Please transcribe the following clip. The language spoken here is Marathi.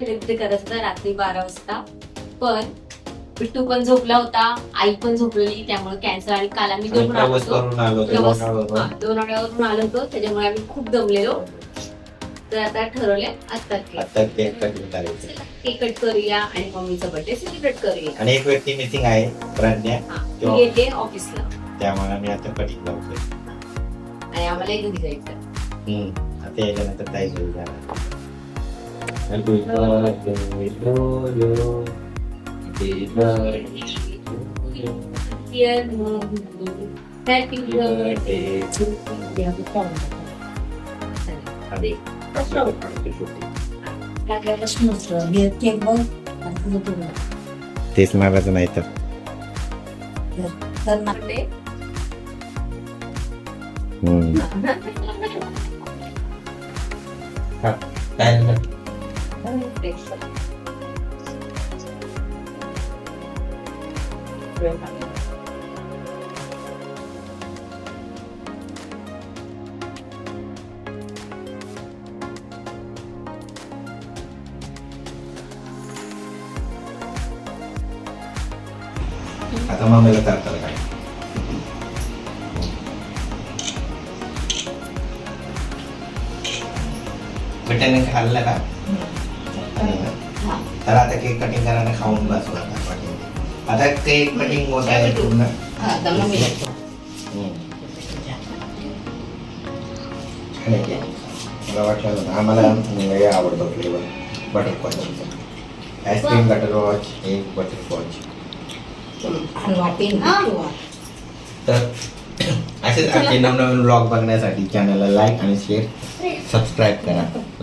डिलिव्हरी करत रात्री बारा वाजता. पण बिट्टू पण झोपला होता आई पण झोपलेली त्यामुळे कॅन्सर आणि काल आम्ही आणि दोन प्रवास होतो. करून आलो होतो प्रवास-. हा, आठवड्यावरून आलो होतो त्याच्यामुळे आम्ही खूप दमलेलो. तर आता ठरवले आता केक आता केक कटिंग करायचं. केक कट करूया आणि मम्मीचा बर्थडे सेलिब्रेट करूया. आणि एक व्यक्ती मिसिंग आहे प्रज्ञा. हा, ती येते ऑफिसला त्यामुळे मी आता लावतोय. आणि आम्हाला एक घरी जायचं हम्म. आता याच्यानंतर ताई घरी जाणार. Happy birthday to you. Happy birthday to you. Happy birthday तेच मागायचं नाही तर हम्म. काय झालं? आता मम्मीला करतात काय बेटाने खाल्लं का? तर आता केक कटिंग करायला खाऊन बसला आता आता केक कटिंग होत आहे पूर्ण. मला वाटलं आम्हाला आवडतं flavour butterscotch ice cream butterscotch एक बटरस्कॉच तर असेच आमचे नवनवीन ब्लॉग बघण्यासाठी चॅनलला लाईक आणि शेअर सबस्क्राईब करा.